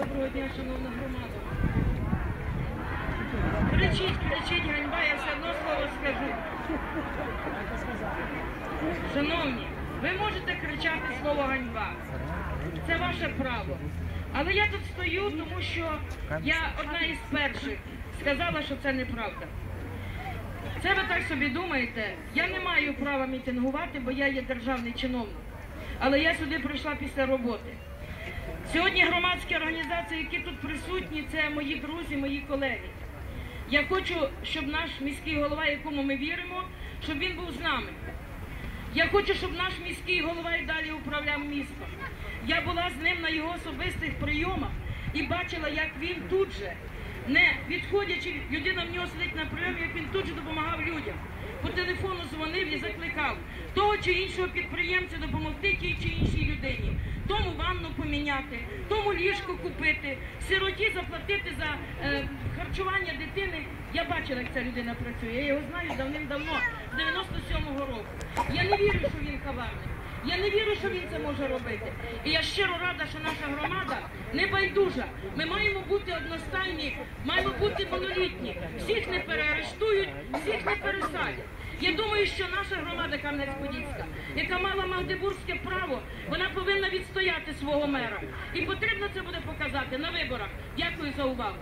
Доброго дня, шановна громада. Кричіть, кричіть, ганьба, я все одно слово скажу. Шановні, ви можете кричати слово ганьба. Це ваше право. Але я тут стою, тому що я одна із перших сказала, що це неправда. Це ви так собі думаєте. Я не маю права мітингувати, бо я є державний чиновник. Але я сюди прийшла після роботи. Сьогодні громадські організації, які тут присутні, це мої друзі, мої колеги. Я хочу, щоб наш міський голова, якому ми віримо, щоб він був з нами. Я хочу, щоб наш міський голова і далі управляв містом. Я була з ним на його особистих прийомах і бачила, як він тут же, не відходячи, людина в нього сидить на прийомі, як він тут же допомагав людям. По телефону дзвонив і закликав того чи іншого підприємця допомогти тій чи іншій людині. Поміняти, тому ліжко купити, сироті заплатити за е, харчування дитини. Я бачила, як ця людина працює. Я його знаю давним-давно, з 97-го року. Я не вірю, що він хабарник. Я не вірю, що він це може робити. І я щиро рада, що наша громада не байдужа. Ми маємо бути одностайні, маємо бути монолітні. Всіх не переарештують, всіх не пересадять. Я думаю, що наша громада Кам'янець-Подільська, яка мала магдебурзьке право, вона повинна відстояти свого мера. І потрібно це буде показати на виборах. Дякую за увагу.